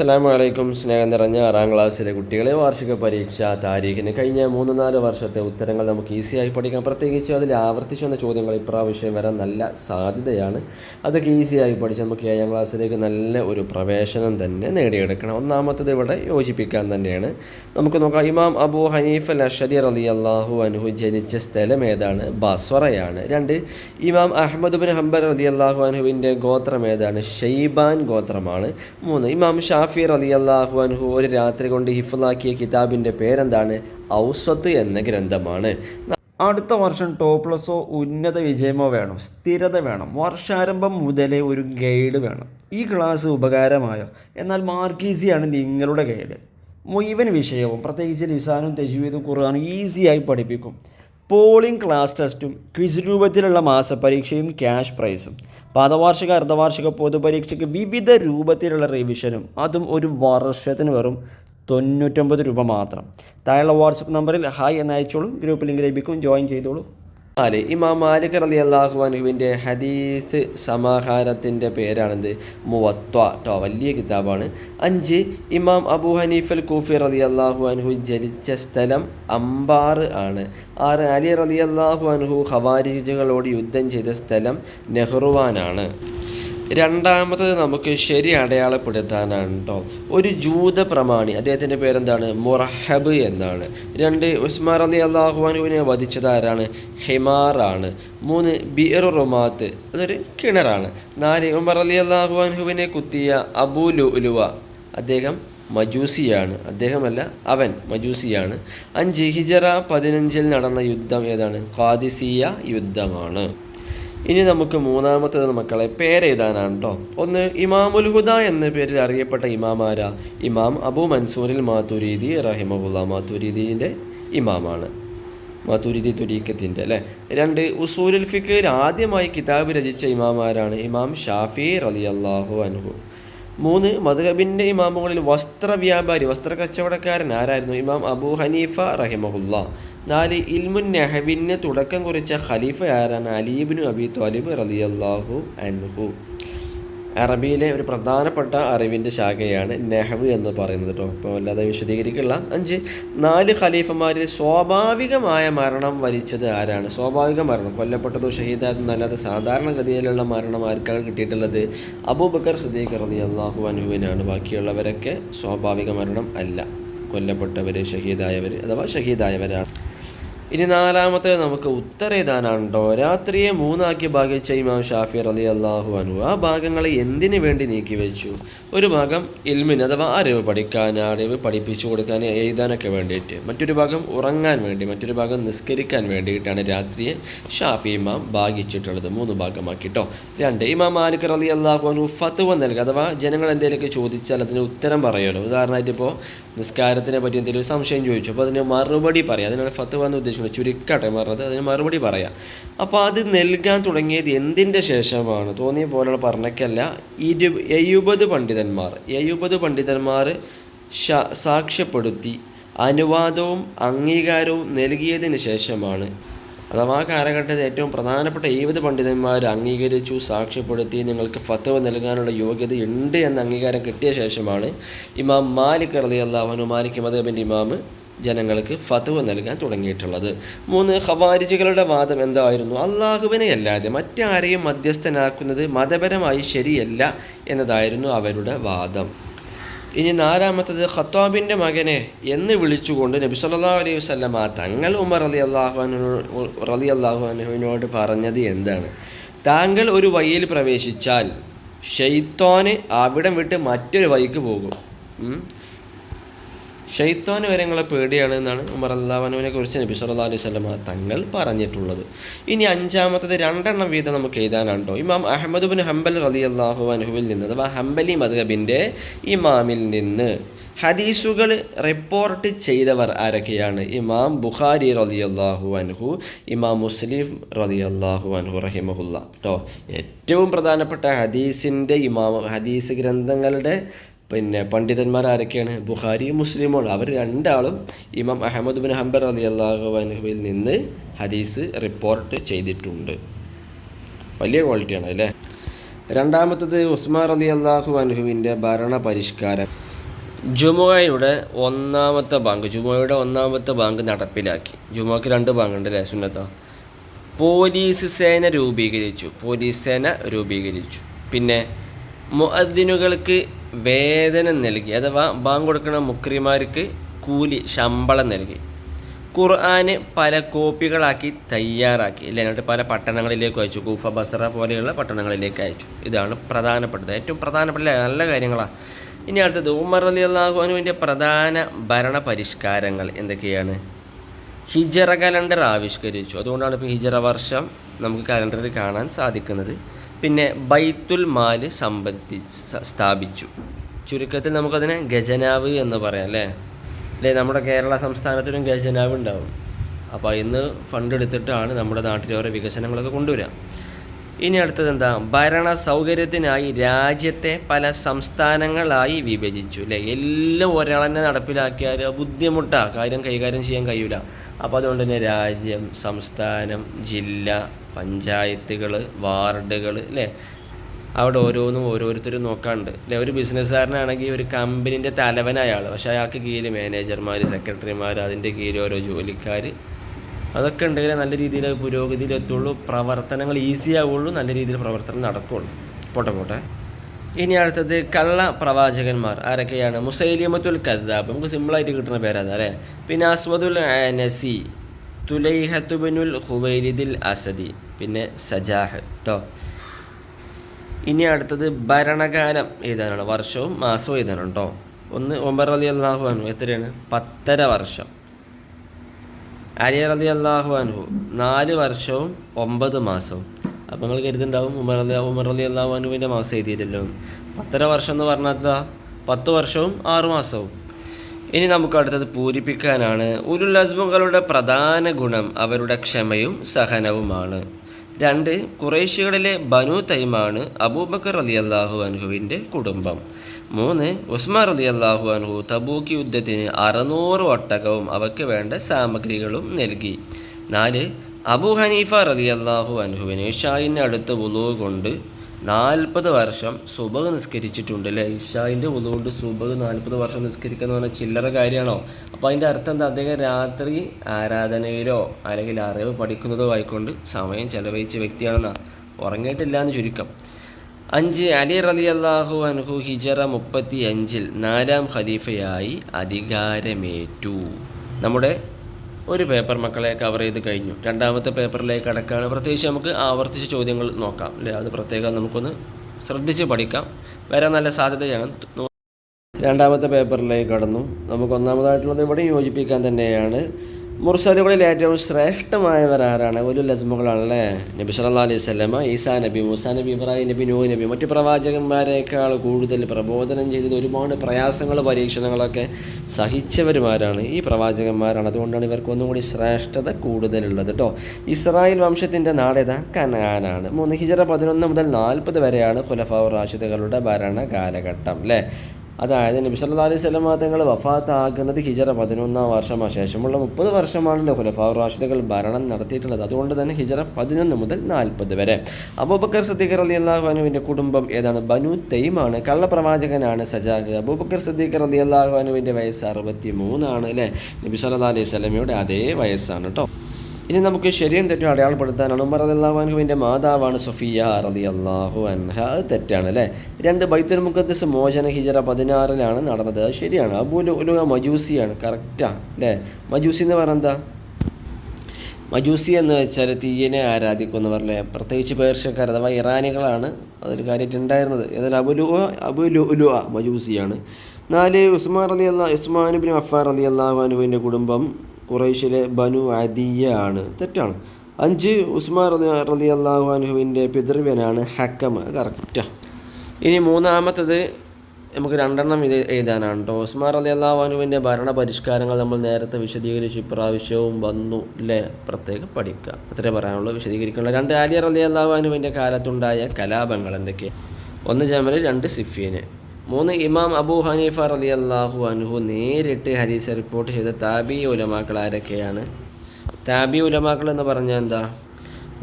അസ്സാം വലൈക്കും സ്നേഹം നിറഞ്ഞ ആറാം ക്ലാസ്സിലെ കുട്ടികളെ വാർഷിക പരീക്ഷ താരീഖിന് കഴിഞ്ഞ മൂന്ന് നാല് വർഷത്തെ ഉത്തരങ്ങൾ നമുക്ക് ഈസിയായി പഠിക്കാം. പ്രത്യേകിച്ച് അതിൽ ആവർത്തിച്ചു വന്ന ചോദ്യങ്ങൾ ഇപ്രാവശ്യം വരാൻ നല്ല സാധ്യതയാണ്. അതൊക്കെ ഈസിയായി പഠിച്ച് നമുക്ക് ഏഴാം ക്ലാസ്സിലേക്ക് നല്ല ഒരു പ്രവേശനം തന്നെ നേടിയെടുക്കണം. ഒന്നാമത്തത് ഇവിടെ യോജിപ്പിക്കാൻ തന്നെയാണ്. നമുക്ക് നോക്കാം. Imam Abu Hanif Al Ashari Ali അള്ളാഹു അനുഹു ജനിച്ച സ്ഥലം ഏതാണ്? ബസ്വറയാണ്. രണ്ട് ഇമാം അഹമ്മദ് ബിൻ ഹംബർ അലി അള്ളാഹു അനുഹുവിന്റെ ഗോത്രം ഏതാണ്? ഷെയ്ബാൻ ഗോത്രമാണ്. മൂന്ന് ഇമാം ഷാഫി അലി അള്ളാഹു അനുഹു ഒരു രാത്രി കൊണ്ട് ഹിഫലാക്കിയ കിതാബിന്റെ പേരെന്താണ്? ഔസത്ത് എന്ന ഗ്രന്ഥമാണ്. അടുത്ത വർഷം ടോപ്പ് പ്ലസോ ഉന്നത വിജയമോ വേണം സ്ഥിരത വേണം. വർഷാരംഭം മുതലേ ഒരു ഗൈഡ് വേണം. ഈ ക്ലാസ് ഉപകാരമായോ? എന്നാൽ മാർക്ക് ഈസിയാണ് നിങ്ങളുടെ ഗൈഡ്. മുഴുവൻ വിഷയവും പ്രത്യേകിച്ച് ലിസാനും തെജുവീദും ഖുർആാനും ഈസിയായി പഠിപ്പിക്കും. പോളിംഗ് ക്ലാസ് ടെസ്റ്റും ക്വിസ് രൂപത്തിലുള്ള മാസപരീക്ഷയും ക്യാഷ് പ്രൈസും. പാദവാർഷിക അർദ്ധവാർഷിക പൊതുപരീക്ഷയ്ക്ക് വിവിധ രൂപത്തിലുള്ള റിവിഷനും അതും ഒരു വർഷത്തിന് വെറും തൊണ്ണൂറ്റൊമ്പത് രൂപ മാത്രം. താഴെയുള്ള വാട്സപ്പ് നമ്പറിൽ ഹായ് എന്ന് അയച്ചോളൂ. ഗ്രൂപ്പ് ലിങ്ക് ലഭിക്കും. ജോയിൻ ചെയ്തോളൂ. നാല് ഇമാം മാലിക് അലി അള്ളാഹുവാനുവിന്റെ ഹദീസ് സമാഹാരത്തിന്റെ പേരാണെന്ത്? മുവത്വ. ട്ടോ വലിയ കിതാബാണ്. അഞ്ച് ഇമാം അബു ഹനീഫൽ കൂഫി റലി അള്ളാഹു അനുഹു ജനിച്ച സ്ഥലം അംബാർ ആണ്. ആറ് അലി റലി അള്ളാഹു അനുഹു ഖവാരിജുകളോട് യുദ്ധം ചെയ്ത സ്ഥലം നെഹ്റുവാനാണ്. രണ്ടാമത്തത് നമുക്ക് ശരി അടയാളപ്പെടുത്താനാണ് കേട്ടോ ഒരു ജൂത പ്രമാണി അദ്ദേഹത്തിന്റെ പേരെന്താണ്? മുറഹബ് എന്നാണ്. രണ്ട് ഉസ്മാർ അലി അള്ളാഹുവാനുവിനെ വധിച്ചത് ആരാണ്? ഹെമാറാണ് മൂന്ന് ബിയർ റൊമാത്ത് അതൊരു കിണറാണ്. നാല് ഉമർ അലി അള്ളാഹുവാൻഹുവിനെ കുത്തിയ അബൂ ലുലുവ അദ്ദേഹം മജൂസിയാണ്. അദ്ദേഹമല്ല അവൻ മജൂസിയാണ്. അഞ്ച് ഹിജറ പതിനഞ്ചിൽ നടന്ന യുദ്ധം ഏതാണ്? ഖാദിസിയ യുദ്ധമാണ്. ഇനി നമുക്ക് മൂന്നാമത്തേത് മക്കളെ പേരെഴുതാനാണ് കേട്ടോ ഒന്ന് ഇമാമുൽ ഹുദ എന്ന പേരിൽ അറിയപ്പെട്ട ഇമാമാര. ഇമാം അബു മൻസൂരിൽ മാതുരീദി റഹിമഹുല്ല. മാതുരീദീന്റെ ഇമാമാണ്. മാതുരീദി തുരീക്കത്തിന്റെ അല്ലേ? രണ്ട് ഉസൂരുൽ ഫിഖിൽ ആദ്യമായി കിതാബ് രചിച്ച ഇമാമാരാണ് ഇമാം ഷാഫി റലി അള്ളാഹു അൻഹു. മൂന്ന് മധുഹബിന്റെ ഇമാമുകളിൽ വസ്ത്ര വ്യാപാരി വസ്ത്ര കച്ചവടക്കാരൻ ആരായിരുന്നു? ഇമാം അബു ഹനീഫ റഹിമഹുല്ല. നാല് ഇൽമുൻ നെഹവിന് തുടക്കം കുറിച്ച ഖലീഫ ആരാണ്? അലീബിനു അബി ത്വാലിബ് റലിയല്ലാഹു അൻഹു. അറബിയിലെ ഒരു പ്രധാനപ്പെട്ട അറിവിന്റെ ശാഖയാണ് നെഹവ് എന്ന് പറയുന്നത് കേട്ടോ അപ്പോൾ അല്ലാതെ വിശദീകരിക്കില്ല. അഞ്ച് നാല് ഖലീഫമാരിൽ സ്വാഭാവികമായ മരണം വരിച്ചത് ആരാണ്? സ്വാഭാവിക മരണം. കൊല്ലപ്പെട്ടതോ ഷഹീദായതും അല്ലാതെ സാധാരണഗതിയിലുള്ള മരണം ആർക്കാണ് കിട്ടിയിട്ടുള്ളത്? അബൂബക്കർ സിദ്ദീഖ് അലി അള്ളാഹു അനുവിനാണ് ബാക്കിയുള്ളവരൊക്കെ സ്വാഭാവിക മരണം അല്ല. കൊല്ലപ്പെട്ടവർ ഷഹീദായവർ അഥവാ ഷഹീദായവരാണ്. ഇനി നാലാമത്തെ നമുക്ക് ഉത്തരേതാനാണ് കേട്ടോ രാത്രിയെ മൂന്നാക്കി ഭാഗിച്ച ഇമാം ഷാഫി അലി അള്ളാഹു അനു ആ ഭാഗങ്ങളെ എന്തിനു വേണ്ടി നീക്കി വെച്ചു? ഒരു ഭാഗം ഇൽമിന് അഥവാ അറിവ് പഠിക്കാൻ അറിവ് പഠിപ്പിച്ചു കൊടുക്കാൻ എഴുതാനൊക്കെ വേണ്ടിയിട്ട്. മറ്റൊരു ഭാഗം ഉറങ്ങാൻ വേണ്ടി മറ്റൊരു ഭാഗം നിസ്കരിക്കാൻ വേണ്ടിയിട്ടാണ് രാത്രിയെ ഷാഫി ഇമാം ഭാഗിച്ചിട്ടുള്ളത്. മൂന്ന് ഭാഗമാക്കി കേട്ടോ രണ്ട് ഇമാം മാലിക് അലി അള്ളാഹു അനു ഫത്തുവ നൽകുക അഥവാ ജനങ്ങൾ എന്തെങ്കിലുമൊക്കെ ചോദിച്ചാൽ അതിന് ഉത്തരം പറയുമല്ലോ ഉദാഹരണമായിട്ട് ഇപ്പോൾ നിസ്കാരത്തിനെ പറ്റി എന്തെങ്കിലും സംശയം ചോദിച്ചു അപ്പോൾ അതിന് മറുപടി പറയാം. അതിനാണ് ഫത്തുവ എന്ന് ഉദ്ദേശിക്കുന്നത്. ചുരുക്കട്ടെ പറഞ്ഞത്. അതിന് മറുപടി പറയാം. അപ്പോൾ അത് നൽകാൻ തുടങ്ങിയത് എന്തിന്റെ ശേഷമാണ്? തോന്നിയ പോലുള്ള പറഞ്ഞക്കല്ല. ഇരു എഴുപത് പണ്ഡിതന്മാർ എഴുപത് പണ്ഡിതന്മാർ സാക്ഷ്യപ്പെടുത്തി അനുവാദവും അംഗീകാരവും നൽകിയതിന് ശേഷമാണ്. അഥവാ കാലഘട്ടത്തിൽ ഏറ്റവും പ്രധാനപ്പെട്ട എഴുപത് പണ്ഡിതന്മാർ അംഗീകരിച്ചു സാക്ഷ്യപ്പെടുത്തി നിങ്ങൾക്ക് ഫത്തവ നൽകാനുള്ള യോഗ്യത ഉണ്ട് എന്ന അംഗീകാരം കിട്ടിയ ശേഷമാണ് ഇമാം മാലിക് റലി അള്ളാഹുനു മാലിക് മദബിന്റെ ഇമാം ജനങ്ങൾക്ക് ഫതുവ നൽകാൻ തുടങ്ങിയിട്ടുള്ളത്. മൂന്ന് ഖവാരിജുകളുടെ വാദം എന്തായിരുന്നു? അള്ളാഹുവിനെ അല്ലാതെ മറ്റാരെയും മധ്യസ്ഥനാക്കുന്നത് മതപരമായി ശരിയല്ല എന്നതായിരുന്നു അവരുടെ വാദം. ഇനി നാലാമത്തത് ഖത്താബിന്റെ മകനെ എന്ന് വിളിച്ചുകൊണ്ട് നബി സല്ലാ അലൈഹി വസ്ലമ തങ്ങൾ ഉമർ അലി അള്ളാഹുനു റലി അള്ളാഹുനുവിനോട് പറഞ്ഞത് എന്താണ്? താങ്കൾ ഒരു വഴിയിൽ പ്രവേശിച്ചാൽ ഷെയ്ത്തോന് അവിടം വിട്ട് മറ്റൊരു വഴിക്ക് പോകും. ഉം. ഷെയ്ത്തോന് വരെ നിങ്ങളെ പേടിയാണ് എന്നാണ് ഉമർ അള്ളാഹനുവിനെ കുറിച്ച് നബി സല്ലാ അലൈഹി സ്വലമ തങ്ങൾ പറഞ്ഞിട്ടുള്ളത്. ഇനി അഞ്ചാമത്തത് രണ്ടെണ്ണം വീതം നമുക്ക് എഴുതാനുണ്ടോ? ഇമാം അഹമ്മദ് ബിൻ ഹംബൽ റലി അള്ളാഹു അനുഹുവിൽ നിന്ന് അഥവാ ഹംബലി മദ്ഹബിന്റെ ഇമാമിൽ നിന്ന് ഹദീസുകൾ റിപ്പോർട്ട് ചെയ്തവർ ആരൊക്കെയാണ്? ഇമാം ബുഖാരി റലി അള്ളാഹു അൻഹു ഇമാം മുസ്ലിം റലി അള്ളാഹു അൻഹു റഹിമഹുല്ല. കേട്ടോ ഏറ്റവും പ്രധാനപ്പെട്ട ഹദീസിന്റെ ഇമാം ഹദീസ് ഗ്രന്ഥങ്ങളുടെ പിന്നെ പണ്ഡിതന്മാർ ആരൊക്കെയാണ്? ബുഖാരിയും മുസ്ലിമുമാണ് അവർ രണ്ടാളും ഇമാം അഹമ്മദ് ബിൻ ഹംബർ അലി അള്ളാഹു അൻഹുവിൽ നിന്ന് ഹദീസ് റിപ്പോർട്ട് ചെയ്തിട്ടുണ്ട്. വലിയ ക്വാളിറ്റിയാണ് അല്ലേ? രണ്ടാമത്തത് ഉസ്മാൻ അലി അള്ളാഹു അനുഹുവിന്റെ ഭരണ പരിഷ്കാരം ജുമുഅയുടെ ഒന്നാമത്തെ ബാങ്ക് ജുമുഅയുടെ ഒന്നാമത്തെ ബാങ്ക് നടപ്പിലാക്കി. ജുമുഅക്ക് രണ്ട് ബാങ്ക് ഉണ്ട് അല്ലേ? സുന്നത്ത. പോലീസ് സേന രൂപീകരിച്ചു പോലീസ് സേന രൂപീകരിച്ചു. പിന്നെ മുഅദ്ദിനുകൾക്ക് വേതനം നൽകി അഥവാ ബാങ്ക് കൊടുക്കുന്ന മുക്രിമാർക്ക് കൂലി ശമ്പളം നൽകി. ഖുർആന് പല കോപ്പികളാക്കി തയ്യാറാക്കി. എന്നിട്ട് പല പട്ടണങ്ങളിലേക്ക് അയച്ചു. കൂഫ ബസറ പോലെയുള്ള പട്ടണങ്ങളിലേക്ക് അയച്ചു. ഇതാണ് പ്രധാനപ്പെട്ടത്. ഏറ്റവും പ്രധാനപ്പെട്ട നല്ല കാര്യങ്ങളാണ് ഇനി അടുത്തത് ഉമർ അലി അള്ളാഹുവിന്റെ പ്രധാന ഭരണ പരിഷ്കാരങ്ങൾ എന്തൊക്കെയാണ്? ഹിജറ കലണ്ടർ ആവിഷ്കരിച്ചു. അതുകൊണ്ടാണ് ഇപ്പോൾ ഹിജറ വർഷം നമുക്ക് കലണ്ടറിൽ കാണാൻ സാധിക്കുന്നത്. പിന്നെ ബൈത്തുൽ മാൽ സംബന്ധി സ്ഥാപിച്ചു. ചുരുക്കത്തിൽ നമുക്കതിനെ ഗജനാവ് എന്ന് പറയാം അല്ലേ? അല്ലേ നമ്മുടെ കേരള സംസ്ഥാനത്തിനും ഗജനാവ് ഉണ്ടാവും. അപ്പോൾ ഇന്ന് ഫണ്ട് എടുത്തിട്ടാണ് നമ്മുടെ നാട്ടിലെ ഓരോ വികസനങ്ങളൊക്കെ കൊണ്ടുവരിക ഇനി അടുത്തത് എന്താ ഭരണ സൗകര്യത്തിനായി രാജ്യത്തെ പല സംസ്ഥാനങ്ങളായി വിഭജിച്ചു അല്ലേ? എല്ലാം ഒരാളെന്നെ നടപ്പിലാക്കിയാൽ ബുദ്ധിമുട്ടാണ് കാര്യം കൈകാര്യം ചെയ്യാൻ കഴിയില്ല അപ്പോൾ അതുകൊണ്ട് തന്നെ രാജ്യം സംസ്ഥാനം ജില്ല പഞ്ചായത്തുകൾ വാർഡുകൾ അല്ലേ അവിടെ ഓരോന്നും ഓരോരുത്തരും നോക്കാണ്ട്. അല്ലെ ഒരു ബിസിനസ്സുകാരനാണെങ്കിൽ ഒരു കമ്പനീന്റെ ആൾ പക്ഷേ അയാൾക്ക് കീഴിൽ മാനേജർമാർ സെക്രട്ടറിമാർ അതിന്റെ കീഴിൽ ഓരോ ജോലിക്കാർ അതൊക്കെ ഉണ്ടെങ്കിൽ നല്ല രീതിയിൽ പുരോഗതിയിലെത്തുള്ളൂ. പ്രവർത്തനങ്ങൾ ഈസി ആവുള്ളൂ നല്ല രീതിയിൽ പ്രവർത്തനം നടക്കുള്ളൂ. പോട്ടെ പോട്ടെ. ഇനി അടുത്തത് കള്ള പ്രവാചകന്മാർ. ആരൊക്കെയാണ്? മുസൈലിമത്തുൽ കദ്ദാബ്. നമുക്ക് സിമ്പിളായിട്ട് കിട്ടുന്ന പേരാണ് അല്ലേ? പിന്നെ അസ്വദുൽ നസി തുലൈഹത്തുബിനുൽ ഹുബൈലിദിൽ അസദി പിന്നെ സജാഹ് കേട്ടോ ഇനി അടുത്തത് ഭരണകാലം എഴുതാനാണ് വർഷവും മാസവും എഴുതാനാണ് കേട്ടോ ഒന്ന് ഒമ്പർ അലി അള്ളാഹു അനു എത്രയാണ്? പത്തര വർഷം. അലി അലി അള്ളാഹു അനു നാല് വർഷവും ഒമ്പത് മാസവും. അപ്പോൾ നിങ്ങൾ കരുതുണ്ടാവും ഉമർ അലി ഉമർ അലി അള്ളാഹു അനുവിന്റെ മാസം എഴുതിയില്ലല്ലോ പത്തര വർഷം എന്ന് പറഞ്ഞാൽ പത്ത് വർഷവും ആറു മാസവും. ഇനി നമുക്ക് അടുത്തത് പൂരിപ്പിക്കാനാണ്. ഉലുൽ അസ്മുകളുടെ പ്രധാന ഗുണം അവരുടെ ക്ഷമയും സഹനവുമാണ്. രണ്ട് കുറേശ്യകളിലെ ബനു തൈമാണ് അബൂബക്കർ അലി അള്ളാഹു അൻഹുവിന്റെ കുടുംബം. മൂന്ന് ഉസ്മാർ അലി അള്ളാഹു അൻഹു തബൂക്ക് യുദ്ധത്തിന് അറുന്നൂറ് ഒട്ടകവും അവയ്ക്ക് വേണ്ട സാമഗ്രികളും നൽകി. നാല് അബു ഹനീഫ റലി അള്ളാഹു അനുഹുവിന് ഇഷായിന്റെ അടുത്ത വുളു കൊണ്ട് നാൽപ്പത് വർഷം സുബഹ് നിസ്കരിച്ചിട്ടുണ്ട് അല്ലേ? ഇഷായിന്റെ കൊണ്ട് സുബഹ് നാൽപ്പത് വർഷം നിസ്കരിക്കുക എന്ന് പറഞ്ഞാൽ ചില്ലറ കാര്യമാണോ? അപ്പോൾ അതിന്റെ അർത്ഥം എന്താ? അദ്ദേഹം രാത്രി ആരാധനയിലോ അല്ലെങ്കിൽ അറിവ് പഠിക്കുന്നതോ ആയിക്കൊണ്ട് സമയം ചെലവഴിച്ച വ്യക്തിയാണെന്നാണ് ഉറങ്ങിയിട്ടില്ല എന്ന് ചുരുക്കം. അഞ്ച് അലി റലി അള്ളാഹു അൻഹു ഹിജറ മുപ്പത്തി അഞ്ചിൽ നാലാം ഖലീഫയായി അധികാരമേറ്റു. നമ്മുടെ ഒരു പേപ്പർ മക്കളെ കവർ ചെയ്ത് കഴിഞ്ഞു. രണ്ടാമത്തെ പേപ്പറിലേക്ക് കടക്കുകയാണ് പ്രത്യേകിച്ച് നമുക്ക് ആവർത്തിച്ച് ചോദ്യങ്ങൾ നോക്കാം അല്ലേ? അത് പ്രത്യേകം നമുക്കൊന്ന് ശ്രദ്ധിച്ച് പഠിക്കാം. വരാൻ നല്ല സാധ്യതയാണ്. രണ്ടാമത്തെ പേപ്പറിലേക്ക് കടന്നു. നമുക്ക് ഒന്നാമതായിട്ടുള്ളത് ഇവിടെ യോജിപ്പിക്കാൻ തന്നെയാണ്. മുർസലുകളിൽ ഏറ്റവും ശ്രേഷ്ഠമായവർ ആരാണ് ഒരു ലസ്മുകളാണല്ലേ നബി സല്ലാ അലൈഹി സ്വലമ ഈസാ നബി മൂസാ നബി ഇബ്രാഹിം നബി നൂ നബി മറ്റ് പ്രവാചകന്മാരെക്കാൾ കൂടുതൽ പ്രബോധനം ചെയ്തത് ഒരുപാട് പ്രയാസങ്ങൾ പരീക്ഷണങ്ങളൊക്കെ സഹിച്ചവരുമാരാണ്. ഈ പ്രവാചകന്മാരാണ്. അതുകൊണ്ടാണ് ഇവർക്ക് ഒന്നും കൂടി ശ്രേഷ്ഠത കൂടുതലുള്ളത് കേട്ടോ ഇസ്രായേൽ വംശത്തിന്റെ നാടേത? കനാനാണ്. മൂന്ന് ഹിജറ പതിനൊന്ന് മുതൽ നാൽപ്പത് വരെയാണ് ഖുലഫാ റാഷിദുകളുടെ ഭരണകാലഘട്ടം അല്ലേ അതായത് നബി സല്ലല്ലാഹു അലൈഹി സ്വലമ തങ്ങൾ വഫാത്താക്കുന്നത് ഹിജറ പതിനൊന്നാം വർഷം ശേഷമുള്ള മുപ്പത് വർഷമാണല്ലോ ഖുലഫാ റാഷിദുകൾ ഭരണം നടത്തിയിട്ടുള്ളത്. അതുകൊണ്ട് തന്നെ ഹിജറ പതിനൊന്ന് മുതൽ നാൽപ്പത് വരെ. അബൂബക്കർ സദ്ദീഖർ അലി അള്ളാഹുനുവിന്റെ കുടുംബം ഏതാണ്? ബനു തെയ്മാണ് കള്ളപ്രവാചകനാണ് സജാഖ് അബൂബക്കർ സദ്ദീഖർ അലി അള്ളാഹുനുവിന്റെ വയസ്സ് അറുപത്തി മൂന്നാണ് അല്ലേ? നബി സല്ലല്ലാഹു അലൈഹി സ്വലമയുടെ അതേ വയസ്സാണ് കേട്ടോ ഇനി നമുക്ക് ശരിയും തെറ്റും അടയാളപ്പെടുത്താനാണ് ഉമർ അള്ളാഹു മാതാവാണ് സൊഫിയ അറലി അള്ളാഹു അൻഹ. അത് തെറ്റാണ് അല്ലേ? രണ്ട് ബൈത്തുൽ മുഖദ്ദസ് മോചന ഹിജറ പതിനാറിലാണ് നടന്നത്. ശരിയാണ്. അബൂലു മജൂസിയാണ്. കറക്റ്റാണ് അല്ലേ? മജൂസി എന്ന് പറഞ്ഞാൽ എന്താ? മജൂസി എന്ന് വെച്ചാൽ തീയനെ ആരാധിക്കുന്നവരല്ലേ പ്രത്യേകിച്ച് പേർഷ്യക്കാർ അഥവാ ഇറാനികളാണ് അതൊരു കാര്യമായിട്ടുണ്ടായിരുന്നത് ഏതായാലും അബുലു അബുലു മജൂസിയാണ്. നാല് ഉസ്മാൻ അലി അള്ളാഹ് ഉസ്മാൻ ബിൻ അഫാർ അലി അള്ളാഹു അനുവിന്റെ കുടുംബം ഖുറൈശിലെ ബനു അദിയ ആണ്. തെറ്റാണ്. അഞ്ച് ഉസ്മാൻ റലി അള്ളാഹു അനുഹുവിന്റെ പിതൃവ്യനാണ് ഹക്കം. കറക്റ്റാണ് ഇനി മൂന്നാമത്തത് നമുക്ക് രണ്ടെണ്ണം ഇത് എഴുതാനാണ് കേട്ടോ ഉസ്മാൻ അലി അള്ളാഹുവിന്റെ ഭരണ പരിഷ്കാരങ്ങൾ നമ്മൾ നേരത്തെ വിശദീകരിച്ചു. ഇപ്രാവശ്യവും വന്നു അല്ലേ പ്രത്യേകം പഠിക്കുക. അത്രേ പറയാനുള്ളൂ. വിശദീകരിക്കാനുള്ള രണ്ട് ആലിയർ അലി അള്ളാഹുവിന്റെ കാലത്തുണ്ടായ കലാപങ്ങൾ എന്തൊക്കെ ഒന്ന് ജമൽ രണ്ട് സിഫീന് മൂന്ന് ഇമാം അബൂ ഹനീഫ റലി അള്ളാഹു അനുഹു നേരിട്ട് ഹദീസ് റിപ്പോർട്ട് ചെയ്ത താബി ഉലമാക്കൾ ആരൊക്കെയാണ്? താബി ഉലമാക്കൾ എന്ന് പറഞ്ഞാൽ എന്താ?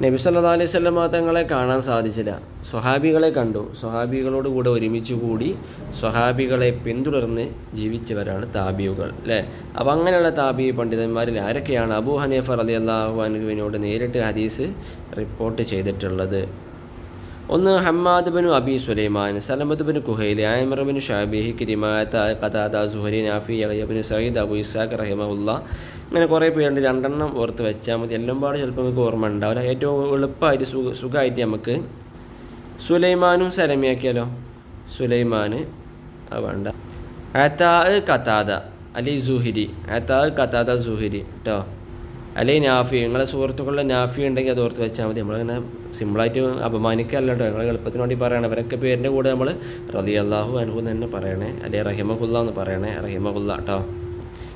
നബി സല്ലാ അലൈഹി സ്വലമ തങ്ങളെ കാണാൻ സാധിച്ചില്ല. സ്വഹാബികളെ കണ്ടു. സ്വഹാബികളോട് കൂടെ ഒരുമിച്ച് കൂടി സ്വഹാബികളെ പിന്തുടർന്ന് ജീവിച്ചവരാണ് താബിയുകൾ അല്ലേ? അപ്പോൾ അങ്ങനെയുള്ള താബി പണ്ഡിതന്മാരിൽ ആരൊക്കെയാണ് അബൂ ഹനീഫർ അലി അള്ളാഹു അനുഹുവിനോട് നേരിട്ട് ഹദീസ് റിപ്പോർട്ട് ചെയ്തിട്ടുള്ളത്? ഒന്ന് ഹമ്മാദ് ബിനു അബി സുലൈമാൻ സലമദ് ബിൻ കുഹൈൽ ആയമർ ബിൻ ഷാബിഹി കിരിമായത്ത് ഖതാദ സുഹരി നാഫി അയ്യബിൻ സയ്യിദ് അബു ഇസാഖ് റഹിമുള്ള അങ്ങനെ കുറേ പേരുണ്ട്. രണ്ടെണ്ണം ഓർത്ത് വെച്ചാൽ മതി. എല്ലാം പാട് ചിലപ്പോൾ നമുക്ക് ഓർമ്മ ഉണ്ടാവില്ല. ഏറ്റവും എളുപ്പമായിട്ട് സുഖ സുഖമായിട്ട് നമുക്ക് സുലൈമാനും സലമിയാക്കിയാലോ സുലൈമാൻ വേണ്ട. അത്താ കത്താദ അലി സുഹിരി. അത്താ കത്താദ സുഹിരി. കേട്ടോ അല്ലെ നാഫി നിങ്ങളെ സുഹൃത്തുക്കളുടെ നാഫി ഉണ്ടെങ്കിൽ അത് ഓർത്ത് വെച്ചാൽ മതി. നമ്മളിങ്ങനെ സിമ്പിളായിട്ട് അപമാനിക്കല്ല ഞങ്ങൾ എളുപ്പത്തിന് വേണ്ടി പറയണം. അവരൊക്കെ പേരിന്റെ കൂടെ നമ്മൾ റതി അള്ളാഹു അനുഭവം തന്നെ പറയണേ. അല്ലെ റഹിമഹുല്ല എന്ന് പറയണേ. റഹിമഹുല്ല കേട്ടോ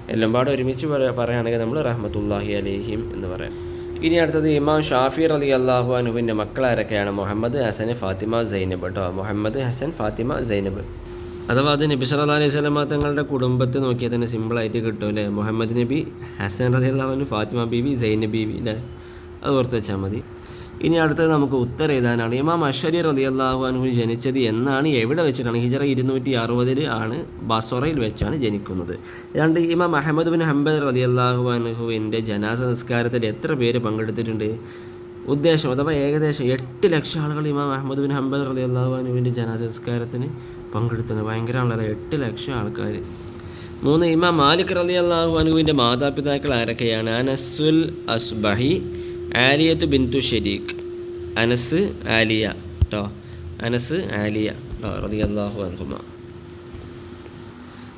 എല്ലാം പാടെ ഒരുമിച്ച് പറ- പറയുകയാണെങ്കിൽ നമ്മൾ റഹ്മത്തുല്ലാഹി അലേഹിം എന്ന് പറയാം. ഇനി അടുത്തത് ഇമാം ഷാഫി റലി അള്ളാഹു അനുവിന്റെ മക്കളാരൊക്കെയാണ്? മുഹമ്മദ് ഹസൻ ഫാത്തിമ സൈനബ് കേട്ടോ മുഹമ്മദ് ഹസൻ ഫാത്തിമ സൈനബ്. അഥവാ അത് നബി സല്ലാ അലൈഹി സ്വലമ തങ്ങളുടെ കുടുംബത്തെ നോക്കിയാൽ തന്നെ സിമ്പിളായിട്ട് കിട്ടും അല്ലേ? മുഹമ്മദ് നബി ഹസൻ റലി അള്ളാഹുവിന് ഫാത്തിമ ബീവി സൈന ബീവി അല്ലേ? അത് ഓർത്ത് വെച്ചാൽ മതി. ഇനി അടുത്തത് നമുക്ക് ഉത്തര എഴുതാനാണ്. ഇമാം അഷരി റലി അള്ളാഹു അനുഹു ജനിച്ചത് എന്നാണ് എവിടെ വെച്ചിട്ടാണ്? ഹിജറ ഇരുന്നൂറ്റി അറുപതിൽ ആണ് ബസറയിൽ വെച്ചാണ് ജനിക്കുന്നത്. രണ്ട് ഇമാം അഹമ്മദ് ബിൻ ഹംബൽ റലി അള്ളാഹു അനുഹുവിന്റെ ജനാസ നിസ്കാരത്തിൽ എത്ര പേര് പങ്കെടുത്തിട്ടുണ്ട്? ഉദ്ദേശം അഥവാ ഏകദേശം എട്ട് ലക്ഷം ആളുകൾ ഇമാം അഹമ്മദ് ബിൻ ഹംബൽ റലി അള്ളാഹു ജനാസ നിസ്കാരത്തിന് പങ്കെടുത്തുന്നത് ഭയങ്കരമാണല്ലോ. എട്ട് ലക്ഷം ആൾക്കാർ മൂന്ന് ഇമാം മാലിക് റലി അള്ളാഹു അനുവിന്റെ മാതാപിതാക്കൾ ആരൊക്കെയാണ്? അനസുൽ അസ്ബഹി ആലിയത്ത് ബിന്ദു ഷെരീഖ്. Anas Aliya. കേട്ടോ അനസ് ആലിയ. റലി അള്ളാഹു അനുഹുമ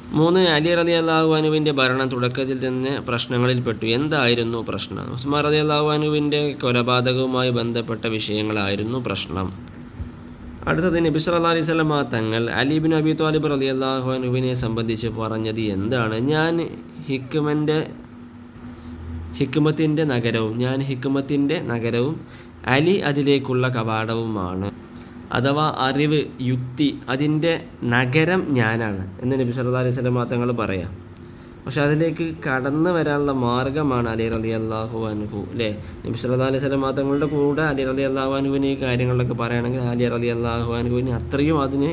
മൂന്ന് അലി റലി അള്ളാഹു അനുവിന്റെ ഭരണം തുടക്കത്തിൽ തന്നെ പ്രശ്നങ്ങളിൽപ്പെട്ടു എന്തായിരുന്നു പ്രശ്നം? ഉസ്മാൻ റലി അള്ളാഹു അനുവിന്റെ കൊലപാതകവുമായി ബന്ധപ്പെട്ട വിഷയങ്ങളായിരുന്നു പ്രശ്നം. അടുത്തത് നബി സല്ലല്ലാഹു അലൈഹി സ്വലമ തങ്ങൾ Ali bin Abi Talib Ali അള്ളാഹുനുവിനെ സംബന്ധിച്ച് പറഞ്ഞത് എന്താണ്? ഞാൻ ഹിക്കുമന്റെ ഹിക്കുമത്തിന്റെ നഗരവും ഞാൻ ഹിക്കുമത്തിന്റെ നഗരവും അലി അതിലേക്കുള്ള കവാടവുമാണ്. അഥവാ അറിവ് യുക്തി അതിന്റെ നഗരം ഞാനാണ് എന്ന് നബി സല്ലല്ലാഹു അലൈഹി സ്വലമ തങ്ങൾ പറയാം. പക്ഷെ അതിലേക്ക് കടന്നു വരാനുള്ള മാർഗമാണ് അലി റലി അള്ളാഹു അനുഹു അല്ലേ? നബി സല്ലല്ലാഹു അലൈഹി സ്വലം തങ്ങളുടെ കൂടെ അലി റലി അള്ളാഹു അനുവിന് ഈ കാര്യങ്ങളിലൊക്കെ പറയുകയാണെങ്കിൽ അലി റലി അള്ളാഹു അനുവിന് അത്രയും അതിന്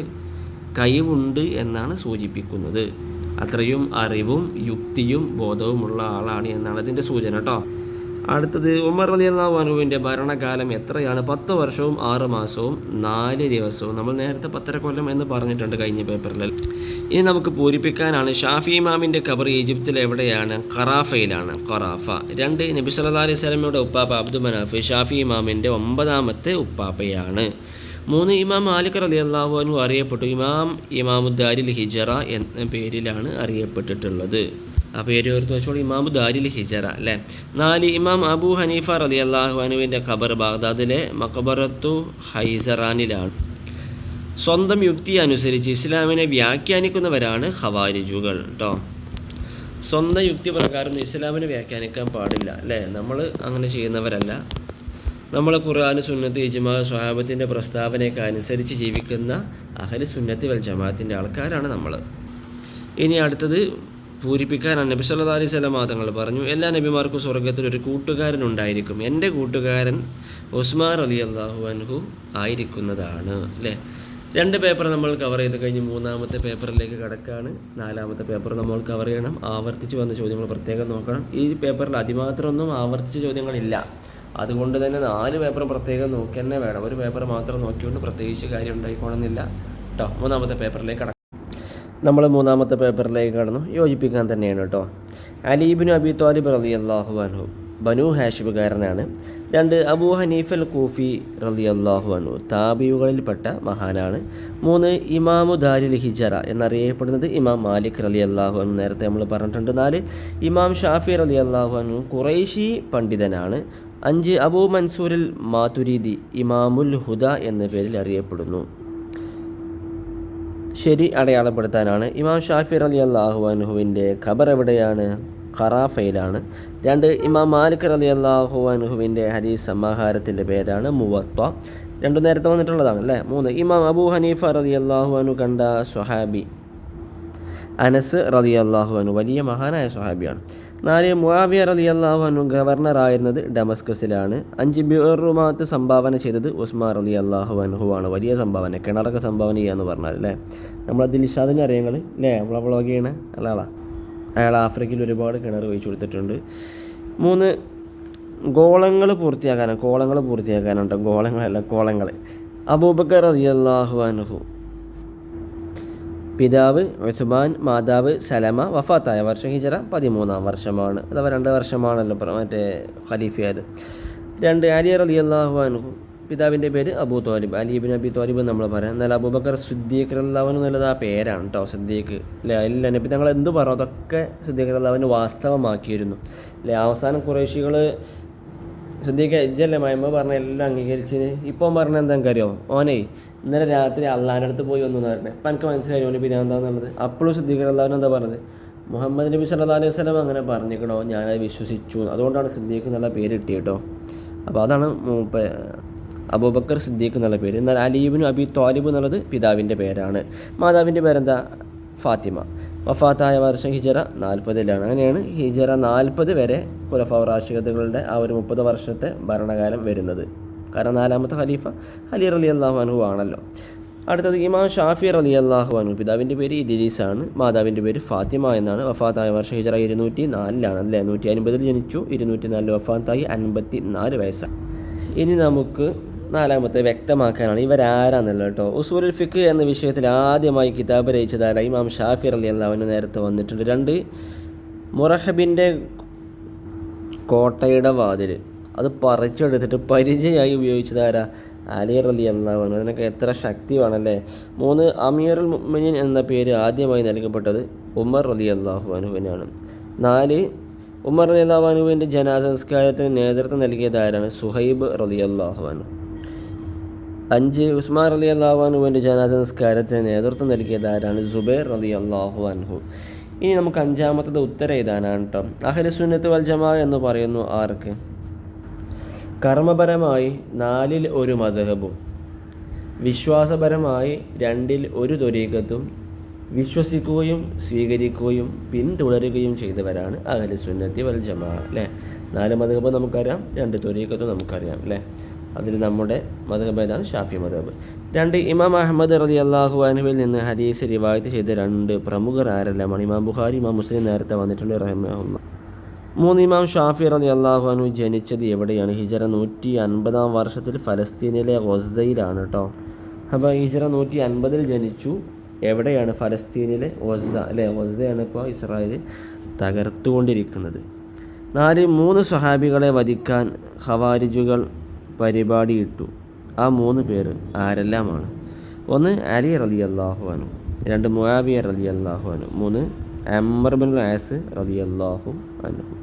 കഴിവുണ്ട് എന്നാണ് സൂചിപ്പിക്കുന്നത്. അത്രയും അറിവും യുക്തിയും ബോധവുമുള്ള ആളാണ് എന്നാണ് അതിന്റെ സൂചന കേട്ടോ അടുത്തത് ഉമർ അലി അള്ളാഹുവിന്റെ ഭരണകാലം എത്രയാണ്? പത്ത് വർഷവും ആറ് മാസവും നാല് ദിവസവും. നമ്മൾ നേരത്തെ പത്തര കൊല്ലം എന്ന് പറഞ്ഞിട്ടുണ്ട് കഴിഞ്ഞ പേപ്പറിൽ. ഇനി നമുക്ക് പൂരിപ്പിക്കാനാണ്. ഷാഫി ഇമാമിന്റെ ഖബർ ഈജിപ്തിൽ എവിടെയാണ്? ഖറാഫയിലാണ്. ഖറാഫ. രണ്ട് നബി സല്ലാ അലൈഹി സ്വലമയുടെ ഉപ്പാപ്പ അബ്ദു മനാഫ് ഷാഫി ഇമാമിന്റെ ഒമ്പതാമത്തെ ഉപ്പാപ്പയാണ്. മൂന്ന് ഇമാം മാലിക് അലി അള്ളാഹു അറിയപ്പെട്ടു. ഇമാം ഇമാമുദ്ദാരിൽ ഹിജറ എന്ന പേരിലാണ് അറിയപ്പെട്ടിട്ടുള്ളത്. ആ പേര് ഓർത്ത് വെച്ചോളൂ ഇമാം ദാരിൽ ഹിജറ അല്ലേ? നാല് ഇമാം അബു ഹനീഫ റലി അള്ളാഹു അനുവിന്റെ ഖബർ ബാഗ്ദാദിലെ മഖബറത്തു ഹൈസറാനിലാണ്. സ്വന്തം യുക്തി അനുസരിച്ച് ഇസ്ലാമിനെ വ്യാഖ്യാനിക്കുന്നവരാണ് ഖവാരിജുകൾ കേട്ടോ സ്വന്തം യുക്തി പ്രകാരം ഇസ്ലാമിനെ വ്യാഖ്യാനിക്കാൻ പാടില്ല അല്ലേ? നമ്മൾ അങ്ങനെ ചെയ്യുന്നവരല്ല. നമ്മൾ ഖുർആൻ സുന്നത്ത് ഇജ്മാ സ്വഹാബത്തിന്റെ പ്രസ്താവനയൊക്കെ അനുസരിച്ച് ജീവിക്കുന്ന അഹൽ സുന്നത്ത് വൽ ജമാഅത്തിന്റെ ആൾക്കാരാണ് നമ്മൾ ഇനി അടുത്തത് പൂരിപ്പിക്കാനാണ് നബി സല്ലല്ലാഹു അലൈഹി വസല്ലം തങ്ങൾ പറഞ്ഞു. എല്ലാ നബിമാർക്കും സ്വർഗത്തിൽ ഒരു കൂട്ടുകാരൻ ഉണ്ടായിരിക്കും. എന്റെ കൂട്ടുകാരൻ ഉസ്മാൻ അലി അള്ളാഹു അൻഹു ആയിരിക്കുന്നതാണ് അല്ലേ? രണ്ട് പേപ്പർ നമ്മൾ കവർ ചെയ്ത് കഴിഞ്ഞ് മൂന്നാമത്തെ പേപ്പറിലേക്ക് കിടക്കുകയാണ് നാലാമത്തെ പേപ്പർ നമ്മൾ കവർ ചെയ്യണം. ആവർത്തിച്ച് വന്ന ചോദ്യങ്ങൾ പ്രത്യേകം നോക്കണം. ഈ പേപ്പറിൽ അതിമാത്രമൊന്നും ആവർത്തിച്ച ചോദ്യങ്ങളില്ല. അതുകൊണ്ട് തന്നെ നാല് പേപ്പർ പ്രത്യേകം നോക്കി തന്നെ വേണം. ഒരു പേപ്പർ മാത്രം നോക്കിയുകൊണ്ട് പ്രത്യേകിച്ച് കാര്യം ഉണ്ടായിക്കോണമെന്നില്ല കേട്ടോ മൂന്നാമത്തെ പേപ്പറിലേക്ക് കടക്കാം. നമ്മൾ മൂന്നാമത്തെ പേപ്പറിലേക്ക് കടന്നു. യോജിപ്പിക്കാൻ തന്നെയാണ് കേട്ടോ. അലീബിനു അബി താലിബ് റലി അള്ളാഹു അൻഹു ബനു ഹാഷിബുകാരനാണ് രണ്ട് അബൂ ഹനീഫൽ കൂഫി റലി അള്ളാഹു അൻഹു താബിയുകളിൽപ്പെട്ട മഹാനാണ്. മൂന്ന് ഇമാമു ദാരിൽ ഹിജറ എന്നറിയപ്പെടുന്നത് ഇമാം മാലിക് റലി അള്ളാഹു അനു നേരത്തെ നമ്മൾ പറഞ്ഞിട്ടുണ്ട്. നാല് ഇമാം ഷാഫി റലി അള്ളാഹു അൻഹു ഖുറൈശി പണ്ഡിതനാണ്. അഞ്ച് അബൂ മൻസൂരിൽ മാതുരീദി ഇമാമുൽ ഹുദ എന്ന പേരിൽ അറിയപ്പെടുന്നു. ശരി അടയാളപ്പെടുത്താനാണ്. ഇമാം ഷാഫി അലി അള്ളാഹു അനുഹുവിന്റെ ഖബർ എവിടെയാണ്? ഖറാഫയിലാണ്. രണ്ട് ഇമാം മാലിക് അലി അള്ളാഹു അനുഹുവിന്റെ ഹദീസ് സമാഹാരത്തിന്റെ പേരാണ് മുവത്വ രണ്ടു നേരത്തെ വന്നിട്ടുള്ളതാണ് അല്ലേ? മൂന്ന് ഇമാം അബൂ ഹനീഫ റലി അള്ളാഹു അനു കണ്ട സുഹാബി അനസ് റലി അള്ളാഹു അനു വലിയ മഹാനായ സ്വഹാബിയാണ്. നാല് മുആവിയ അലി അള്ളാഹു അനു ഗവർണറായിരുന്നത് ഡമസ്കസിലാണ്. അഞ്ച് ബിറുമാത്ത് സംഭാവന ചെയ്തത് ഉസ്മാൻ അലി അള്ളാഹു അനുഹു ആണ്. വലിയ സംഭാവന കിണറൊക്കെ സംഭാവന ചെയ്യാന്ന് പറഞ്ഞാൽ അല്ലേ? നമ്മളെ ദിൽഷാദിനെ അറിയങ്ങൾ അല്ലേ? നമ്മളെ വ്ളോഗ് ചെയ്യണ അയാളാ. അയാൾ ആഫ്രിക്കയിൽ ഒരുപാട് കിണർ ഒഴിച്ചു കൊടുത്തിട്ടുണ്ട്. മൂന്ന് ഗോളങ്ങൾ പൂർത്തിയാക്കാനാണ് കോളങ്ങൾ പൂർത്തിയാക്കാനുണ്ട്. ഗോളങ്ങളല്ല കോളങ്ങൾ അബൂബക്കർ അലി അള്ളാഹു അൻഹു പിതാവ് ഉസ്മാൻ മാതാവ് സലമ വഫാത്തായ വർഷം ഹിജറ പതിമൂന്നാം വർഷമാണ്. അഥവാ രണ്ട് വർഷമാണല്ലോ മറ്റേ ഖലീഫയായത്. രണ്ട് അലി റളിയല്ലാഹു അൻഹു പിതാവിന്റെ പേര് അബൂ തോലിബ് അലീബിൻ അബി തോലിബ് നമ്മൾ പറയാം. എന്നാൽ അബൂബക്കർ സുദ്ദീഖ് റല്ലാവൻ എന്നുള്ളത് ആ പേരാണ് കേട്ടോ സുദ്ദീഖ്. അല്ലേ? അല്ല നബി ഞങ്ങൾ എന്ത് പറയും? അതൊക്കെ സുദ്ദീഖ് അള്ളാഹുവിന് വാസ്തവമാക്കിയിരുന്നു. അല്ലേ? അവസാനം കുറേശികൾ സുദ്ദീഖ് ഇജ്ജല്ലേ മയമ്മ പറഞ്ഞ എല്ലാം അംഗീകരിച്ച്. ഇപ്പം പറഞ്ഞ എന്താ അറിയോ ഓനെ ഇന്നലെ രാത്രി അള്ളാന്റെ അടുത്ത് പോയി വന്നു എന്ന് പറഞ്ഞത് അപ്പം എനിക്ക് മനസ്സിലായി ഓന്റെ പറഞ്ഞത് അപ്പോഴും സിദ്ദീഖർ അള്ളാഹുൻ എന്താ പറഞ്ഞത്? മുഹമ്മദ് നബി സല്ലാ അലൈഹി സ്വലം അങ്ങനെ പറഞ്ഞിക്കണോ? ഞാനത് വിശ്വസിച്ചു. അതുകൊണ്ടാണ് സിദ്ദീഖ് എന്നുള്ള പേര് കിട്ടിയിട്ടോ കേട്ടോ അപ്പോൾ അതാണ് അബൂബക്കർ സിദ്ദീഖ് എന്നുള്ള പേര്. എന്നാൽ അലീബിനും അബി ത്വാലിബ് എന്നുള്ളത് പിതാവിന്റെ പേരാണ്. മാതാവിന്റെ പേരെന്താ? ഫാത്തിമ. വഫാത്തായ വർഷം ഹിജറ നാൽപ്പതിലാണ്. അങ്ങനെയാണ് ഹിജറ നാൽപ്പത് വരെ ഖുലഫ റാഷിദുകളുടെ ആ ഒരു മുപ്പത് വർഷത്തെ ഭരണകാലം വരുന്നത്. കാരണം നാലാമത്തെ ഖലീഫ അലി റലി അള്ളാഹു അനുഹു ആണല്ലോ. അടുത്തത് ഇമാം ഷാഫി റലി അള്ളാഹു അനു പിതാവിന്റെ പേര് ഇദിലീസ് ആണ് മാതാവിന്റെ പേര് ഫാത്തിമ എന്നാണ്. വഫാത്തായ വർഷം ഹിജറ ഇരുന്നൂറ്റി നാലിലാണ് അല്ലേ? നൂറ്റി അൻപതിൽ ജനിച്ചു ഇരുന്നൂറ്റി നാലിൽ വഫാത്തായി അൻപത്തി നാല് വയസ്സാണ് ഇനി നമുക്ക് നാലാമത്തെ വ്യക്തമാക്കാനാണ്. ഇവരാരാന്നല്ലോ കേട്ടോ? ഉസൂലുൽ ഫിഖ് എന്ന വിഷയത്തിൽ ആദ്യമായി കിതാബ് രചിച്ചതാര? ഇമാം ഷാഫി അലി അള്ളാഹുവിന് നേരത്തെ വന്നിട്ടുണ്ട്. രണ്ട് മുറഹബിന്റെ കോട്ടയുടെ വാതിൽ അത് പറിച്ചെടുത്തിട്ട് പരിചയമായി ഉപയോഗിച്ചതാരാ അലി റലി അള്ളാഹുവാണ് അതിനൊക്കെ എത്ര ശക്തി വേണമല്ലേ മൂന്ന് അമീറുൽ മുഅ്മിനീൻ എന്ന പേര് ആദ്യമായി നൽകപ്പെട്ടത് ഉമർ റലി അള്ളാഹുവിനാണ് നാല് ഉമർ റലി അള്ളാഹുവിന്റെ ജനാസംസ്കാരത്തിന് നേതൃത്വം നൽകിയത് ആരാണ്? സുഹൈബ് റലി അള്ളാഹുവാനു അഞ്ച് ഉസ്മാൻ അലി അള്ളാഹുവിന്റെ ജനാസ ജനാസംസ്കാരത്തിന് നേതൃത്വം നൽകിയത് ആരാണ്? സുബൈർ റലി അള്ളാഹു അൻഹു. ഇനി നമുക്ക് അഞ്ചാമത്തത് ഉത്തരം എഴുതാനാണ് കേട്ടോ അഹ്ലുസുന്നത്ത് വൽ ജമാ എന്ന് പറയുന്നു ആർക്ക്? കർമ്മപരമായി നാലിൽ ഒരു മതഹബും വിശ്വാസപരമായി രണ്ടിൽ ഒരു തൊരീക്കത്തും വിശ്വസിക്കുകയും സ്വീകരിക്കുകയും പിന്തുടരുകയും ചെയ്തവരാണ് അഹ്ലുസുന്നത്തി വൽ ജമാ അല്ലേ? നാല് മതഹബ് നമുക്കറിയാം രണ്ട് തൊരീക്കത്തും നമുക്കറിയാം അല്ലേ? അതിൽ നമ്മുടെ മതഹബ് ഏതാണ്? ഷാഫി മതഹബ് രണ്ട് ഇമാം അഹമ്മദ് റലി അള്ളാഹു അനുവിൽ നിന്ന് ഹദീസ് റിവായത്ത് ചെയ്ത രണ്ട് പ്രമുഖർ ആരെല്ലാമാണ് ഇമാം ബുഖാരി ഇമാം മുസ്ലിം നേരത്തെ വന്നിട്ടുണ്ട് റഹ്മുല്ല മൂന്ന് ഇമാം ഷാഫി റലി അള്ളാഹു അനു ജനിച്ചത് എവിടെയാണ്? ഹിജറ നൂറ്റി അൻപതാം വർഷത്തിൽ ഫലസ്തീനിലെ ഒസയിലാണ് കേട്ടോ അപ്പോൾ ഹിജറ നൂറ്റി അൻപതിൽ ജനിച്ചു. എവിടെയാണ് ഫലസ്തീനിലെ ഒസ അല്ലേ ഒസയാണ് ഇപ്പോൾ ഇസ്രായേൽ തകർത്തുകൊണ്ടിരിക്കുന്നത്. നാല് മൂന്ന് സ്വഹാബികളെ വധിക്കാൻ ഖവാരിജുകൾ പരിപാടിയിട്ടു ആ മൂന്ന് പേര് ആരെല്ലാമാണ്? ഒന്ന് അലി റലി അള്ളാഹു അനു രണ്ട് മുയാബിയ റലി അള്ളാഹു അനു മൂന്ന് അമ്മർബിൻ ആസ് റലി അള്ളാഹു അനുഹു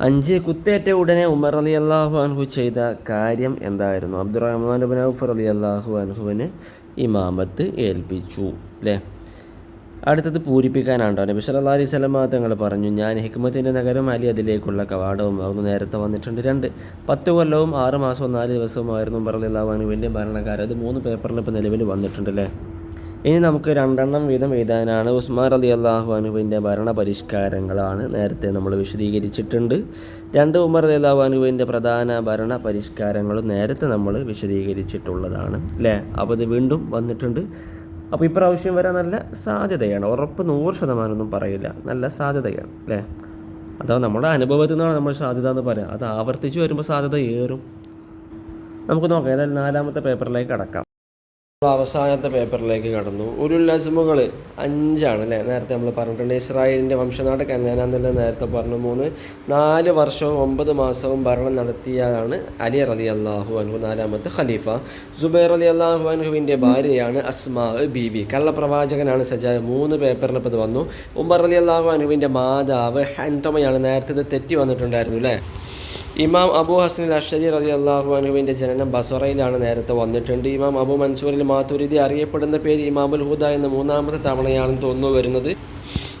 അഞ്ച് കുത്തേറ്റ ഉടനെ ഉമർ അലി അള്ളാഹു അൻഹു ചെയ്ത കാര്യം എന്തായിരുന്നു? അബ്ദുറഹ്മാൻ ബിൻ ഔഫർ അലി അള്ളാഹു അൻഹുവിന് ഇമാമത്ത് ഏൽപ്പിച്ചു അല്ലേ അടുത്തത് പൂരിപ്പിക്കാനാണ്ടോ നബി അല്ലാ അലൈഹി സ്വലമ തങ്ങൾ പറഞ്ഞു ഞാൻ ഹിക്മത്തിന്റെ നഗരം അലി അതിലേക്കുള്ള കവാടവും അതൊന്ന് നേരത്തെ വന്നിട്ടുണ്ട് രണ്ട്. പത്ത് കൊല്ലവും ആറ് മാസവും നാല് ദിവസവുമായിരുന്നു ഉമർ അലി അള്ളാഹു ഭരണകാരം അത് മൂന്ന് പേപ്പറിൽ ഇപ്പോൾ നിലവിൽ വന്നിട്ടുണ്ട് അല്ലേ ഇനി നമുക്ക് രണ്ടെണ്ണം വീതം എഴുതാനാണ് ഉസ്മാൻ അലി അള്ളാഹു അനുവിന്റെ ഭരണ പരിഷ്കാരങ്ങളാണ് നേരത്തെ നമ്മൾ വിശദീകരിച്ചിട്ടുണ്ട്. രണ്ട് ഉമർ അലി അള്ളാഹു അനുവിന്റെ പ്രധാന ഭരണ പരിഷ്കാരങ്ങളും നേരത്തെ നമ്മൾ വിശദീകരിച്ചിട്ടുള്ളതാണ്. അല്ലേ അപ്പോൾ ഇത് വീണ്ടും വന്നിട്ടുണ്ട്. അപ്പോൾ ഇപ്രാവശ്യം വരാൻ നല്ല സാധ്യതയാണ്. ഉറപ്പ് നൂറ് ശതമാനം ഒന്നും പറയില്ല. നല്ല സാധ്യതയാണ്. അല്ലേ അതാ നമ്മുടെ അനുഭവത്തിൽ നിന്നാണ് നമ്മൾ സാധ്യത എന്ന് പറയാം. അത് ആവർത്തിച്ച് വരുമ്പോൾ സാധ്യത ഏറും. നമുക്ക് നോക്കാം. ഏതായാലും നാലാമത്തെ പേപ്പറിലേക്ക് കടക്കാം. അവസാനത്തെ പേപ്പറിലേക്ക് കടന്നു. ഒരു നസ്മുകൾ അഞ്ചാണ് അല്ലേ നേരത്തെ നമ്മൾ പറഞ്ഞിട്ടുണ്ട് ഇസ്രായേലിന്റെ വംശനാട് കന്നാനെന്നല്ല നേരത്തെ പറഞ്ഞു. മൂന്ന് നാല് വർഷവും ഒമ്പത് മാസവും ഭരണം നടത്തിയതാണ് അലി അലി അള്ളാഹു അൻഹു നാലാമത്തെ ഖലീഫ. സുബൈർ അലി അള്ളാഹു അനുഹുവിന്റെ ഭാര്യയാണ് അസ്മാ ബീവി. കള്ളപ്രവാചകനാണ് സജാവ്. മൂന്ന് പേപ്പറിന് ഇപ്പോൾ വന്നു. ഉമർ അലി അള്ളാഹു അൻഹുവിന്റെ മാതാവ് ഹൻതമയാണ് നേരത്തെ ഇത് തെറ്റി വന്നിട്ടുണ്ടായിരുന്നു അല്ലേ? ഇമാം അബു ഹസൻ അഷരി റലി അള്ളാഹു അനുവിന്റെ ജനനം ബസറയിലാണ് നേരത്തെ വന്നിട്ടുണ്ട്. ഇമാം അബു മൻസൂറിൽ മാത്തുരിദി അറിയപ്പെടുന്ന പേര് ഇമാമുൽ ഹുദ എന്ന മൂന്നാമത്തെ തവണയാണെന്ന് തോന്നുന്നു വരുന്നത്.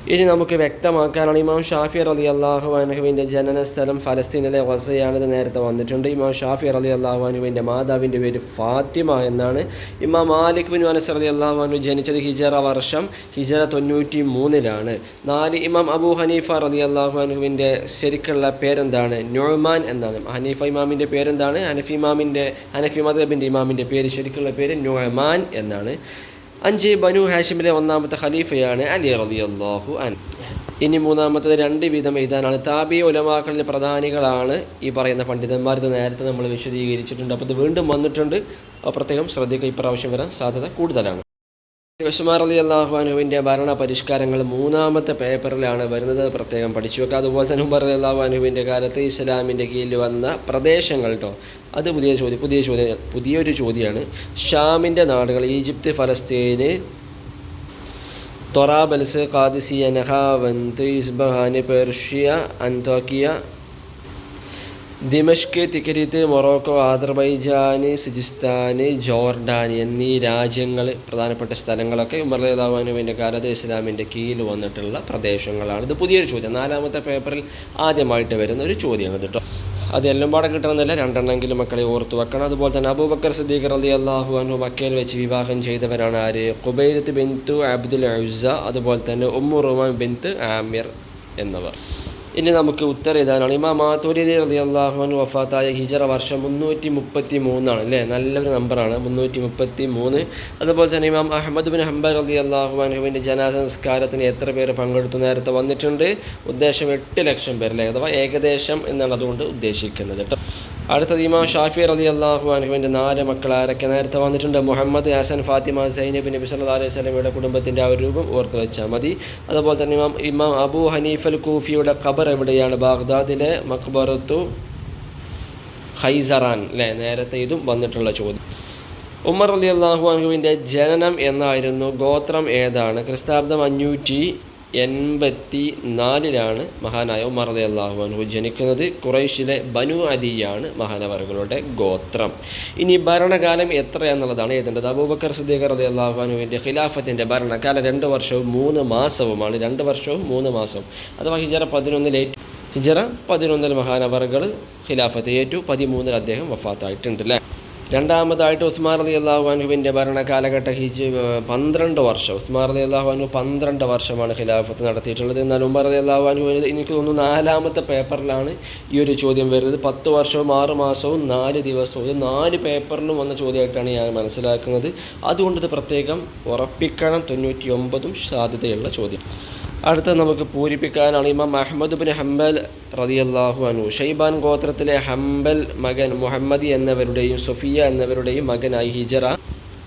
ഇനി നമുക്ക് വ്യക്തമാക്കാനാണ് ഇമാം ഷാഫി അലി അള്ളാഹു അനുഹുവിന്റെ ജനന സ്ഥലം ഫലസ്തീനിലെ വസയാണിത് നേരത്തെ വന്നിട്ടുണ്ട്. ഇമാം ഷാഫി അലി അള്ളാഹു അനുഹുവിന്റെ മാതാവിന്റെ പേര് ഫാത്തിമ എന്നാണ്. ഇമാം മാലിക് ബിൻ അനസ് അലി അള്ളാഹു അനു ജനിച്ചത് ഹിജറ വർഷം ഹിജറ തൊണ്ണൂറ്റി മൂന്നിലാണ് നാല് ഇമാം അബു ഹനീഫ അലി അള്ളാഹു അനുഹുവിന്റെ ശരിക്കുള്ള പേരെന്താണ്? ന്യൂമാൻ എന്നാണ്. ഹനീഫ ഇമാമിന്റെ പേരെന്താണ്? ഹനഫി ഇമാമിന്റെ ഹനഫി മദബിന്റെ ഇമാമിന്റെ പേര് ശരിക്കുള്ള പേര് ന്യൂമാൻ എന്നാണ്. അഞ്ച് ബനു ഹാഷിമിലെ ഒന്നാമത്തെ ഖലീഫയാണ് അലി റലി അള്ളാഹു അൻ ഇനി മൂന്നാമത്തത് രണ്ട് വീതം എഴുതാനാണ്. താബി ഉലമാക്കളിലെ പ്രധാനികളാണ് ഈ പറയുന്ന പണ്ഡിതന്മാർ. ഇത് നേരത്തെ നമ്മൾ വിശദീകരിച്ചിട്ടുണ്ട്. അപ്പോൾ ഇത് വീണ്ടും വന്നിട്ടുണ്ട്. പ്രത്യേകം ശ്രദ്ധിക്കുക. ഇപ്രാവശ്യം വരാൻ സാധ്യത കൂടുതലാണ്. ഉസ്മാർ അലി അള്ളാഹുഅനുവിന്റെ ഭരണ പരിഷ്കാരങ്ങൾ മൂന്നാമത്തെ പേപ്പറിലാണ് വരുന്നത്. പ്രത്യേകം പഠിച്ചു വെക്കുക. അതുപോലെ തന്നെ ഉമർ അലി അള്ളാഹുഅനുവിന്റെ കാലത്ത് ഇസ്ലാമിന്റെ കീഴിൽ വന്ന പ്രദേശങ്ങൾ കേട്ടോ അത് പുതിയ ചോദ്യം പുതിയ ചോദ്യം പുതിയൊരു ചോദ്യമാണ് ഷാമിന്റെ നാടുകൾ ഈജിപ്ത് ഫലസ്തീന് തൊറാബൽസ് ഖാദിസിയ നഹാവന്ത് ഇസ്ബഹാന് പേർഷ്യ അന്തോക്കിയ ദിമഷ്ക് Tikrit Morocco Azerbaijan Sijistan Jordan എന്നീ രാജ്യങ്ങൾ പ്രധാനപ്പെട്ട സ്ഥലങ്ങളൊക്കെ ഉമർലേതാവാനുവിന്റെ കാലത്ത് ഇസ്ലാമിന്റെ കീഴിൽ വന്നിട്ടുള്ള പ്രദേശങ്ങളാണ്. ഇത് പുതിയൊരു ചോദ്യം. നാലാമത്തെ പേപ്പറിൽ ആദ്യമായിട്ട് വരുന്ന ഒരു ചോദ്യമാണ് കേട്ടോ അത് എല്ലാം പാടെ കിട്ടണമെന്നില്ല. രണ്ടെണ്ണെങ്കിലും മക്കളെ ഓർത്തു വെക്കണം. അതുപോലെ തന്നെ അബൂബക്കർ സിദ്ദീഖ് അലി അള്ളാഹു അനു മക്കയിൽ വെച്ച് വിവാഹം ചെയ്തവരാണ് ആര്? കുബൈരത്ത് ബിന്തു അബ്ദുൽ അഴുസ അതുപോലെ തന്നെ ഉമ്മു റുമാൻ ബിന്ത് ആമിർ എന്നിവർ. ഇനി നമുക്ക് ഉത്തരം എഴുതാനാണ്. ഇമാ മാത്തൂരി റലി അള്ളാഹുൻ വഫാത്തായ ഹിജറ വർഷം മുന്നൂറ്റി മുപ്പത്തി മൂന്നാണ് അല്ലേ? നല്ലൊരു നമ്പറാണ് മുന്നൂറ്റി മുപ്പത്തി മൂന്ന് അതുപോലെ തന്നെ ഇമാം അഹമ്മദ് ബിൻ ഹംബർ റലി അള്ളാഹുബാൻഹുവിന്റെ ജനാസ സംസ്കാരത്തിന് എത്ര പേര് പങ്കെടുത്തു? നേരത്തെ വന്നിട്ടുണ്ട്. ഉദ്ദേശം എട്ട് ലക്ഷം പേരല്ലേ? അഥവാ ഏകദേശം എന്നാണ് അതുകൊണ്ട് ഉദ്ദേശിക്കുന്നത് കേട്ടോ. അടുത്തത് ഇമാം ഷാഫി അലി അള്ളാഹു അനുഹുവിന്റെ നാല് മക്കൾ ആരൊക്കെ? നേരത്തെ വന്നിട്ടുണ്ട് മുഹമ്മദ് ഹസൻ ഫാത്തിമ സൈനബ് നബി സല്ലല്ലാഹു അലൈഹി സ്വലമിയുടെ കുടുംബത്തിന്റെ ആ ഒരു രൂപം ഓർത്തു വെച്ചാൽ മതി. അതുപോലെ തന്നെ ഇമാം ഇമാം അബു ഹനീഫൽ കൂഫിയുടെ ഖബർ എവിടെയാണ്? ബാഗ്ദാദിലെ മക്ബറത്തു ഹൈസറാൻ അല്ലേ? നേരത്തെ ഇതും വന്നിട്ടുള്ള ചോദ്യം. ഉമർ അലി അള്ളാഹു അനുഹുവിന്റെ ജനനം എന്നായിരുന്നു ഗോത്രം ഏതാണ്? ക്രിസ്താബ്ദം അഞ്ഞൂറ്റി എൺപത്തി നാലിലാണ് മഹാനായ ഉമർ അലി അള്ളാഹു ജനിക്കുന്നത്. കുറൈശിലെ ബനു അദിയാണ് മഹാനവറുകളുടെ ഗോത്രം. ഇനി ഭരണകാലം എത്രയാണെന്നുള്ളതാണ് എഴുതേണ്ടത്. അബൂബക്കർ സിദ്ദീഖർ അലി അള്ളാഹു അനുവിന്റെ ഖിലാഫത്തിന്റെ ഭരണകാലം രണ്ട് വർഷവും മൂന്ന് മാസവുമാണ്. രണ്ട് വർഷവും മൂന്ന് മാസവും. അഥവാ ഹിജറ പതിനൊന്നിൽ ഏറ്റു ഹിജറ പതിനൊന്നിൽ മഹാനവറുകൾ ഖിലാഫത്ത് ഏറ്റു. പതിമൂന്നിൽ അദ്ദേഹം വഫാത്തായിട്ടുണ്ട് അല്ലേ? രണ്ടാമതായിട്ട് ഉസ്മാർ അലി അള്ളാഹുഅനുവിന്റെ ഭരണകാലഘട്ട ഹിജ് പന്ത്രണ്ട് വർഷം. ഉസ്മാർ അലി അള്ളാഹുഅനു പന്ത്രണ്ട് വർഷമാണ് ഖിലാഫത്ത് നടത്തിയിട്ടുള്ളത്. എന്നാൽ ഉമർ അലി അള്ളാഹുഅനു എനിക്ക് തോന്നുന്നു നാലാമത്തെ പേപ്പറിലാണ് ഈ ഒരു ചോദ്യം വരുന്നത്. പത്ത് വർഷവും ആറ് മാസവും നാല് ദിവസവും ഇത് നാല് പേപ്പറിലും വന്ന ചോദ്യമായിട്ടാണ് ഞാൻ മനസ്സിലാക്കുന്നത്. അതുകൊണ്ട് ഇത് പ്രത്യേകം ഉറപ്പിക്കണം. തൊണ്ണൂറ്റി ഒമ്പതും സാധ്യതയുള്ള ചോദ്യം. അടുത്ത നമുക്ക് പൂരിപ്പിക്കാനാണ് ഇമാം അഹമ്മദ് ബിൻ ഹംബൽ റതിയല്ലാഹു അനു ഷെയ്ബാൻ ഗോത്രത്തിലെ ഹംബൽ മകൻ മുഹമ്മദി എന്നവരുടെയും സുഫിയ എന്നവരുടെയും മകനായി ഹിജറ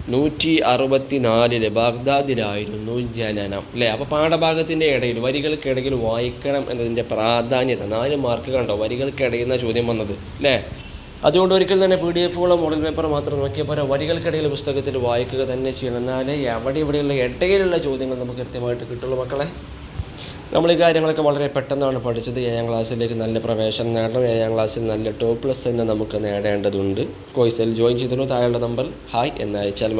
നൂറ്റി അറുപത്തി നാലിൽ ബാഗ്ദാദിലായിരുന്നു ജനനം. അല്ലേ? അപ്പോൾ പാഠഭാഗത്തിന്റെ ഇടയിൽ വരികൾക്കിടയിൽ വായിക്കണം എന്നതിന്റെ പ്രാധാന്യത. നാല് മാർക്ക് കണ്ടോ? വരികൾക്കിടയിൽ നിന്ന ചോദ്യം വന്നത്? അല്ലേ? അതുകൊണ്ട് ഒരിക്കൽ തന്നെ പി ഡി എഫുകളോ മോഡൽ പേപ്പർ മാത്രം നോക്കിയാൽ പോരാ. വരികൾക്കിടയിൽ പുസ്തകത്തിൽ വായിക്കുക തന്നെ ചെയ്യണം. എന്നാലേ അവിടെ ഇവിടെയുള്ള ഇടയിലുള്ള ചോദ്യങ്ങൾ നമുക്ക് കൃത്യമായിട്ട് കിട്ടുള്ളൂ മക്കളെ. നമ്മൾ ഈ കാര്യങ്ങളൊക്കെ വളരെ പെട്ടെന്നാണ് പഠിച്ചത്. ഏഴാം ക്ലാസ്സിലേക്ക് നല്ല പ്രവേശനം നേടണം. ഏഴാം ക്ലാസ്സിൽ നല്ല ടോപ്പ് പ്ലസ് തന്നെ നമുക്ക് നേടേണ്ടതുണ്ട്. കോഴ്സിൽ ജോയിൻ ചെയ്തിരുന്നു. താഴെയുള്ള നമ്പർ ഹായ് എന്നയച്ചാൽ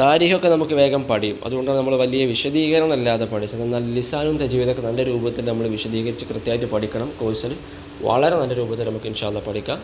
താരിഖൊക്കെ നമുക്ക് വേഗം പഠിയും. അതുകൊണ്ടാണ് നമ്മൾ വലിയ വിശദീകരണം അല്ലാതെ പഠിച്ചത്. എന്നാൽ ലിസാനും തജീവിതൊക്കെ നല്ല രൂപത്തിൽ നമ്മൾ വിശദീകരിച്ച് കൃത്യമായിട്ട് പഠിക്കണം. കോഴ്സിൽ വളരെ നല്ല രൂപത്തിൽ നമുക്ക് ഇൻഷാല്ല പഠിക്കാം.